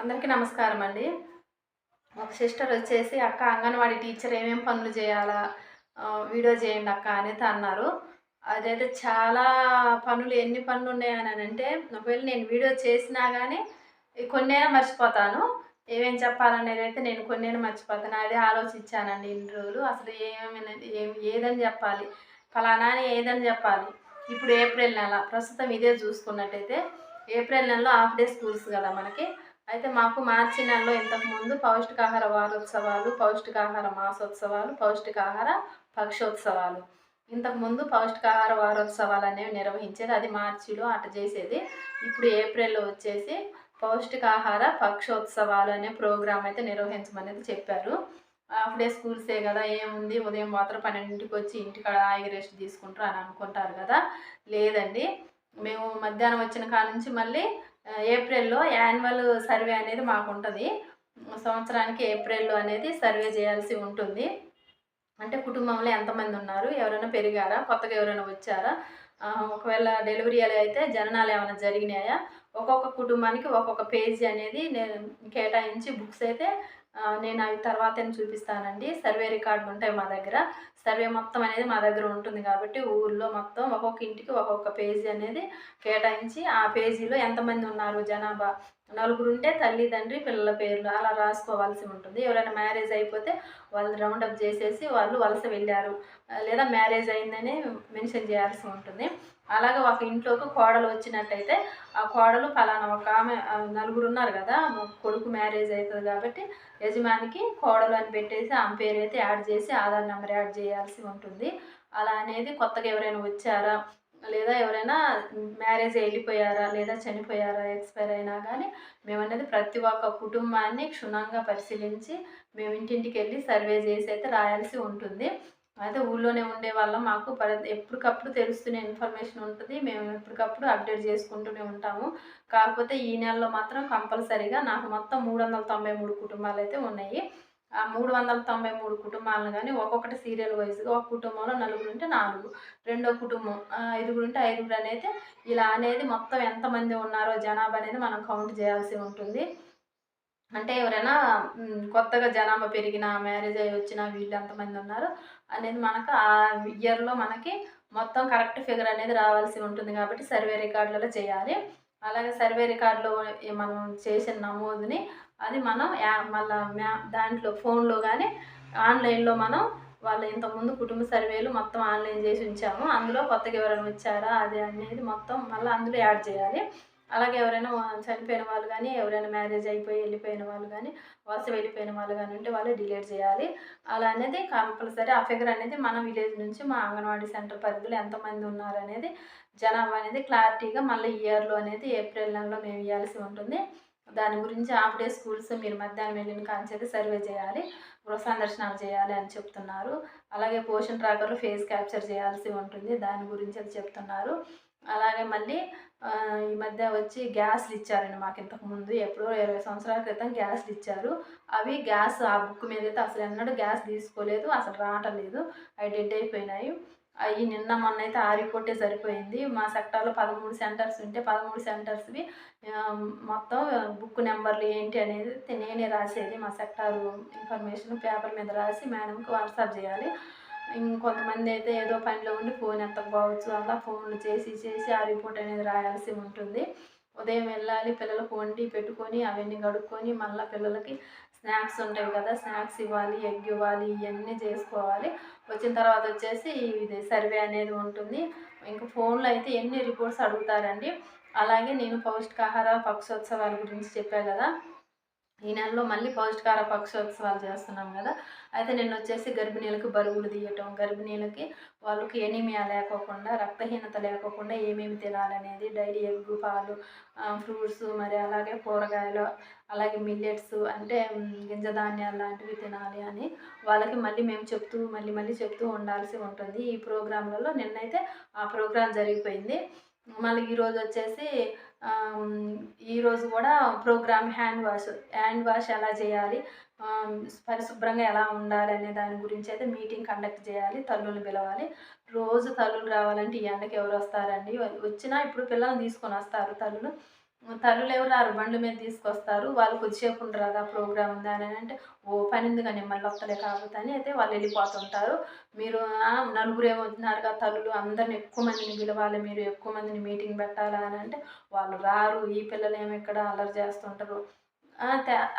అందరికీ నమస్కారం అండి. ఒక సిస్టర్ వచ్చేసి అక్క అంగన్వాడీ టీచర్ ఏమేమి పనులు చేయాలా? వీడియో చేయండి అక్క అనేది అన్నారు. అదైతే చాలా పనులు ఎన్ని పనులు ఉన్నాయని అంటే ఒకవేళ నేను వీడియో చేసినా కానీ కొన్నైనా మర్చిపోతాను. ఏమేం చెప్పాలనేది అయితే నేను కొన్నైనా మర్చిపోతాను. అదే ఆలోచించానండి ఇన్ని రోజులు. అసలు ఏమేమి ఏం ఏదని చెప్పాలి? ఫలానా అని ఏదని చెప్పాలి? ఇప్పుడు ఏప్రిల్ నెల ప్రస్తుతం ఇదే చూసుకున్నట్టయితే ఏప్రిల్ నెలలో హాఫ్ డే స్కూల్స్ కదా మనకి. అయితే మాకు మార్చి నెలలో ఇంతకుముందు పౌష్టికాహార వారోత్సవాలు పౌష్టికాహార మాసోత్సవాలు పౌష్టికాహార పక్షోత్సవాలు. ఇంతకుముందు పౌష్టికాహార వారోత్సవాలు అనేవి నిర్వహించేది అది మార్చిలో అట చేసేది. ఇప్పుడు ఏప్రిల్లో వచ్చేసి పౌష్టికాహార పక్షోత్సవాలు అనే ప్రోగ్రాం అయితే నిర్వహించమనేది చెప్పారు. హాఫ్ డే స్కూల్సే కదా ఏముంది? ఉదయం మాత్రం పన్నెండింటికి వచ్చి ఇంటికాడ ఆగి రెస్ట్ తీసుకుంటారు అని అనుకుంటారు కదా. లేదండి. మేము మధ్యాహ్నం వచ్చిన కాడ నుంచి మళ్ళీ ఏప్రిల్లో యాన్యువల్ సర్వే అనేది మాకు ఉంటుంది సంవత్సరానికి ఏప్రిల్లో అనేది సర్వే చేయాల్సి ఉంటుంది. అంటే కుటుంబంలో ఎంతమంది ఉన్నారు ఎవరైనా పెరిగారా కొత్తగా ఎవరైనా వచ్చారా? ఒకవేళ డెలివరీ అయితే జననాలు ఏమైనా జరిగినాయా? ఒక్కొక్క కుటుంబానికి ఒక్కొక్క పేజీ అనేది నేను కేటాయించి బుక్స్ అయితే నేను అవి తర్వాత చూపిస్తానండి. సర్వే రికార్డులు ఉంటాయి మా దగ్గర. సర్వే మొత్తం అనేది మా దగ్గర ఉంటుంది కాబట్టి ఊర్లో మొత్తం ఒక్కొక్క ఇంటికి ఒక్కొక్క పేజీ అనేది కేటాయించి ఆ పేజీలో ఎంతమంది ఉన్నారు జనాభా? నలుగురు ఉంటే తల్లి తండ్రి పిల్లల పేర్లు అలా రాసుకోవాల్సి ఉంటుంది. ఎవరైనా మ్యారేజ్ అయిపోతే వాళ్ళు రౌండప్ చేసేసి వాళ్ళు వలస వెళ్ళారు. లేదా మ్యారేజ్ అయిందని మెన్షన్ చేయాల్సి ఉంటుంది. అలాగే ఒక ఇంట్లోకి కోడలు వచ్చినట్టయితే ఆ కోడలు ఫలానా ఒక ఆమె నలుగురు ఉన్నారు కదా కొడుకు మ్యారేజ్ అవుతుంది కాబట్టి యజమానికి కోడలు అని పెట్టేసి ఆమె పేరు అయితే యాడ్ చేసి ఆధార్ నెంబర్ యాడ్ చేయాల్సి ఉంటుంది. అలా అనేది కొత్తగా ఎవరైనా వచ్చారా? లేదా ఎవరైనా మ్యారేజ్ వెళ్ళిపోయారా? లేదా చనిపోయారా? ఎక్స్పైర్ అయినా కానీ మేము అనేది ప్రతి ఒక్క కుటుంబాన్ని క్షుణ్ణంగా పరిశీలించి మేము ఇంటింటికి వెళ్ళి సర్వే చేసి అయితే రాయాల్సి ఉంటుంది. అయితే ఊళ్ళోనే ఉండే వాళ్ళం మాకు ఎప్పటికప్పుడు తెలుస్తూనే ఇన్ఫర్మేషన్ ఉంటుంది. మేము ఎప్పటికప్పుడు అప్డేట్ చేసుకుంటూనే ఉంటాము. కాకపోతే ఈ నెలలో మాత్రం కంపల్సరీగా నాకు మొత్తం మూడు వందల తొంభై మూడు కుటుంబాలు అయితే ఉన్నాయి. ఆ మూడు వందల తొంభై మూడు కుటుంబాలను కానీ ఒక్కొక్కటి సీరియల్ వైజ్గా ఒక కుటుంబంలో నలుగురు ఉంటే నాలుగు. రెండో కుటుంబం ఐదుగురు ఉంటే ఐదుగురు అనేది ఇలా అనేది మొత్తం ఎంతమంది ఉన్నారో జనాభా అనేది మనం కౌంట్ చేయాల్సి ఉంటుంది. అంటే ఎవరైనా కొత్తగా జనాభా పెరిగిన మ్యారేజ్ అయ్యి వచ్చిన వీళ్ళు ఎంతమంది ఉన్నారు? అనేది మనకు ఆ ఇయర్లో మనకి మొత్తం కరెక్ట్ ఫిగర్ అనేది రావాల్సి ఉంటుంది కాబట్టి సర్వే రికార్డులలో చేయాలి. అలాగే సర్వే రికార్డులో మనం చేసిన నమోదుని అది మనం యా మళ్ళా మ్యా దాంట్లో ఫోన్లో కానీ ఆన్లైన్లో మనం వాళ్ళు ఇంతకుముందు కుటుంబ సర్వేలు మొత్తం ఆన్లైన్ చేసి ఉంచాము. అందులో కొత్తగా ఎవరైనా వచ్చారా? అది అనేది మొత్తం మళ్ళీ అందులో యాడ్ చేయాలి. అలాగే ఎవరైనా చనిపోయిన వాళ్ళు కానీ ఎవరైనా మ్యారేజ్ అయిపోయి వెళ్ళిపోయిన వాళ్ళు కానీ వలస వెళ్ళిపోయిన వాళ్ళు కానీ ఉంటే వాళ్ళు డిలీట్ చేయాలి. అలా అనేది కంపల్సరీ. ఆ ఫిగర్ అనేది మన విలేజ్ నుంచి మా అంగన్వాడీ సెంటర్ పరిధిలో ఎంతమంది ఉన్నారు అనేది జనాభా అనేది క్లారిటీగా మళ్ళీ ఇయర్లో అనేది ఏప్రిల్ నెలలో మేము ఇవ్వాల్సి ఉంటుంది. దాని గురించి హాఫ్ డే స్కూల్స్ మీరు మధ్యాహ్నం వెళ్ళిన కాంచేది సర్వే చేయాలి. గృహ సందర్శనాలు చేయాలి అని చెప్తున్నారు. అలాగే పోషన్ ట్రాకర్లు ఫేస్ క్యాప్చర్ చేయాల్సి ఉంటుంది. దాని గురించి అది చెప్తున్నారు. అలాగే మళ్ళీ ఈ మధ్య వచ్చి గ్యాస్లు ఇచ్చారండి మాకు ఇంతకు ముందు. ఎప్పుడో ఇరవై సంవత్సరాల క్రితం గ్యాస్లు ఇచ్చారు. అవి గ్యాస్ ఆ బుక్ మీద అయితే అసలు ఎన్నడూ గ్యాస్ తీసుకోలేదు అసలు రావటం లేదు. అవి డెడ్ అయిపోయినాయి అవి నిన్న మొన్న అయితే ఆరిపోతే సరిపోయింది. మా సెక్టార్లో పదమూడు సెంటర్స్ ఉంటే పదమూడు సెంటర్స్వి మొత్తం బుక్ నెంబర్లు ఏంటి అనేది నేనే రాసేది. మా సెక్టార్ ఇన్ఫర్మేషన్ పేపర్ మీద రాసి మేడంకి వాట్సాప్ చేయాలి. ఇంకొంతమంది అయితే ఏదో పనిలో ఉండి ఫోన్ ఎత్తకపోవచ్చు. అలా ఫోన్లు చేసి చేసి ఆ రిపోర్ట్ అనేది రాయాల్సి ఉంటుంది. ఉదయం వెళ్ళాలి పిల్లలకు వండి పెట్టుకొని అవన్నీ కడుక్కొని మళ్ళీ పిల్లలకి స్నాక్స్ ఉంటాయి కదా స్నాక్స్ ఇవ్వాలి ఎగ్ ఇవ్వాలి ఇవన్నీ చేసుకోవాలి. వచ్చిన తర్వాత వచ్చేసి ఇది సర్వే అనేది ఉంటుంది. ఇంకా ఫోన్లో అయితే ఎన్ని రిపోర్ట్స్ అడుగుతారండి? అలాగే నేను పౌష్టికాహార పక్షోత్సవాల గురించి చెప్పా కదా. ఈ నెలలో మళ్ళీ పౌష్టికార పక్షోత్సవాలు చేస్తున్నాం కదా. అయితే నేను వచ్చేసి గర్భిణీలకు బరువులు తీయటం గర్భిణీలకి వాళ్ళకి ఎనీమియా లేకోకుండా రక్తహీనత లేకోకుండా ఏమేమి తినాలనేది డైరీ ఎగ్ పాలు ఫ్రూట్స్ మరి అలాగే కూరగాయలు అలాగే మిల్లెట్స్ అంటే గింజ ధాన్యాలు లాంటివి తినాలి అని వాళ్ళకి మళ్ళీ మేము చెప్తూ మళ్ళీ మళ్ళీ చెప్తూ ఉండాల్సి ఉంటుంది. ఈ ప్రోగ్రాంలలో నిన్నైతే ఆ ప్రోగ్రాం జరిగిపోయింది. మళ్ళీ ఈరోజు వచ్చేసి ఈరోజు కూడా program hand wash hand wash ఎలా చేయాలి పరిశుభ్రంగా ఎలా ఉండాలి అనే దాని గురించి అయితే మీటింగ్ కండక్ట్ చేయాలి తల్లులు పిలవాలి. రోజు తల్లులు రావాలంటే ఈ ఎండకి ఎవరు వస్తారండి? వచ్చినా ఇప్పుడు పిల్లల్ని తీసుకొని వస్తారు తల్లులు. తల్లులు ఎవరు రారు బండి మీద తీసుకొస్తారు. వాళ్ళు కొద్దిసేపు ఉండరాదా ప్రోగ్రామ్ ఉందా అని అంటే ఓ పని ఉంది కానీ మళ్ళీ వస్తలే కాకపోతే అని అయితే వాళ్ళు వెళ్ళిపోతుంటారు. మీరు నలుగురు ఏమవుతున్నారుగా తల్లులు అందరిని ఎక్కువ మందిని పిలవాలి మీరు ఎక్కువ మందిని మీటింగ్ పెట్టాలా అని అంటే వాళ్ళు రారు. ఈ పిల్లలు ఏమి ఇక్కడ అల్లరి చేస్తుంటారు?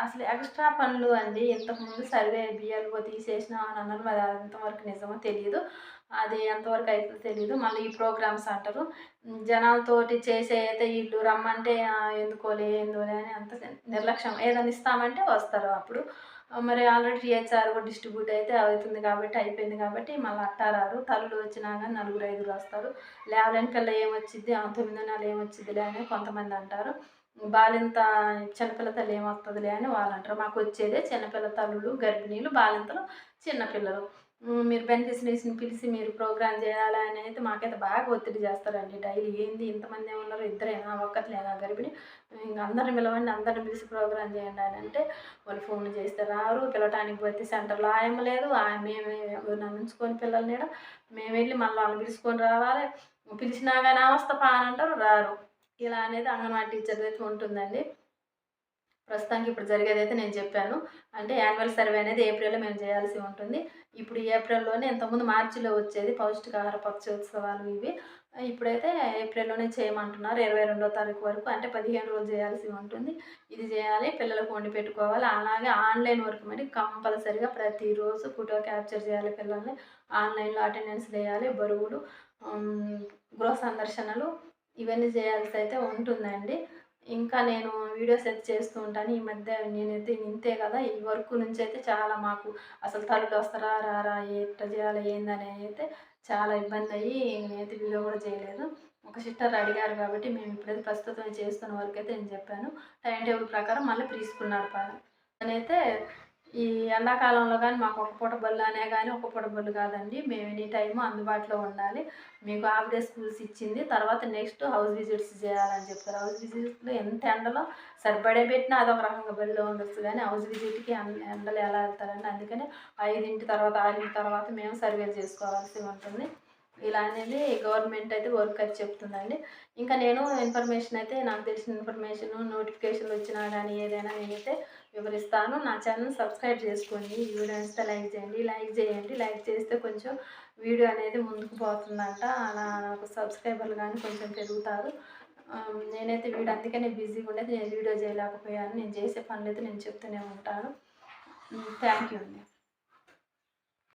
అసలు ఎక్స్ట్రా పనులు అండి. ఇంతకుముందు సర్వే బియ్యాలు తీసేసినా అని అన్నారు మరి అంతవరకు నిజమో తెలియదు అది ఎంతవరకు అయితే తెలియదు మళ్ళీ ఈ ప్రోగ్రామ్స్ అంటారు. జనాలతోటి చేసే అయితే వీళ్ళు రమ్మంటే ఎందుకోలే ఎందుకోలే అని అంత నిర్లక్ష్యం. ఏదైనా ఇస్తామంటే వస్తారు అప్పుడు. మరి ఆల్రెడీ టీహెచ్ఆర్ కూడా డిస్ట్రిబ్యూట్ అయితే అవుతుంది కాబట్టి అయిపోయింది కాబట్టి మళ్ళీ అట్టారారు తల్లులు వచ్చినా కానీ నలుగురు ఐదుగురు వస్తారు. లేవలేని పిల్ల ఏమొచ్చింది తొమ్మిది నెలలు ఏమొచ్చిందిలే అని కొంతమంది అంటారు. బాలింత చిన్నపిల్ల తల్లి ఏమొస్తుందిలే అని వాళ్ళు అంటారు. మాకు వచ్చేదే చిన్నపిల్ల తల్లులు గర్భిణీలు బాలింతలు చిన్నపిల్లలు. మీరు బెనిఫిషరీస్ని పిలిచి మీరు ప్రోగ్రామ్ చేయాలి అని అయితే మాకైతే బాగా ఒత్తిడి చేస్తారండి. డైలీ ఏంది? ఇంతమంది ఏమన్నారు ఇద్దరేనా ఒక్కట్లేనా గర్భిణి. ఇంకా అందరిని పిలవండి అందరిని పిలిచి ప్రోగ్రామ్ చేయండి అని అంటే వాళ్ళు ఫోన్ చేస్తే రారు పిలవటానికి పోతే సెంటర్లో ఆయమ లేదు. మేమే నన్ను ఉంచుకొని పిల్లల్ని మేము వెళ్ళి మళ్ళీ వాళ్ళని పిలుచుకొని రావాలి. పిలిచినా కానీ అవస్థ పా అని అంటారు రారు. ఇలా అనేది అంగన్వాడీ టీచర్ అయితే ఉంటుందండి. ప్రస్తుతానికి ఇప్పుడు జరిగేది అయితే నేను చెప్పాను. అంటే యాన్యువల్ సర్వే అనేది ఏప్రిల్లో మేము చేయాల్సి ఉంటుంది. ఇప్పుడు ఏప్రిల్లోనే ఇంతకుముందు మార్చిలో వచ్చేది పౌష్టికాహార పక్షోత్సవాలు ఇవి. ఇప్పుడైతే ఏప్రిల్లోనే చేయమంటున్నారు. ఇరవై రెండో తారీఖు వరకు అంటే పదిహేను రోజులు చేయాల్సి ఉంటుంది. ఇది చేయాలి పిల్లలకు వండి పెట్టుకోవాలి. అలాగే ఆన్లైన్ వర్క్ మరి కంపల్సరిగా ప్రతిరోజు ఫోటో క్యాప్చర్ చేయాలి పిల్లల్ని. ఆన్లైన్లో అటెండెన్స్ వేయాలి బరువులు గృహ సందర్శనలు ఇవన్నీ చేయాల్సి అయితే ఉంటుందండి. ఇంకా నేను వీడియోస్ అయితే చేస్తూ ఉంటాను. ఈ మధ్య నేనైతే ఇంతే కదా ఈ వర్క్ నుంచి అయితే చాలా మాకు అసలు తల్లులు వస్తారా రారా ఎట్లా చేయాలి ఏందని అయితే చాలా ఇబ్బంది అయ్యి నేనైతే వీడియో కూడా చేయలేదు. ఒక సిస్టర్ అడిగారు కాబట్టి మేము ఇప్పుడైతే ప్రస్తుతం చేస్తున్న వర్క్ అయితే నేను చెప్పాను. టైం టేబుల్ ప్రకారం మళ్ళీ తీసుకున్నాడు అని అయితే ఈ ఎండాకాలంలో కానీ మాకు ఒక పూట బళ్ళు అనే కానీ ఒక పూట బళ్ళు కాదండి. మేము ఎనీ టైము అందుబాటులో ఉండాలి. మీకు హాఫ్ డే స్కూల్స్ ఇచ్చింది. తర్వాత నెక్స్ట్ హౌస్ విజిట్స్ చేయాలని చెప్తారు హౌస్ విజిట్స్లో ఎంత ఎండలో సరిపడే పెట్టినా అదొక రకంగా బళ్ళు ఉండొచ్చు కానీ హౌస్ విజిట్కి ఎండలు ఎలా వెళ్తారండి? అందుకని ఐదింటి తర్వాత ఆరింటి తర్వాత మేము సర్వే చేసుకోవాల్సి ఉంటుంది. ఇలా అనేది గవర్నమెంట్ అయితే వర్క్ అయితే చెప్తుందండి. ఇంకా నేను ఇన్ఫర్మేషన్ అయితే నాకు తెలిసిన ఇన్ఫర్మేషన్ నోటిఫికేషన్లు వచ్చినా కానీ ఏదైనా నేనైతే వివరిస్తాను. నా ఛానల్ సబ్స్క్రైబ్ చేసుకోండి. ఈ వీడియో నచ్చితే లైక్ చేయండి. లైక్ చేయండి. లైక్ చేస్తే కొంచెం వీడియో అనేది ముందుకు పోతుందంట. అలా నాకు సబ్స్క్రైబర్లు కానీ కొంచెం పెరుగుతారు. నేనైతే వీడియో అందుకనే బిజీగా ఉండేది. నేను వీడియో చేయలేకపోయాను. నేను చేసే పనులు అయితే నేను చెప్తూనే ఉంటాను. థ్యాంక్ యూ అండి.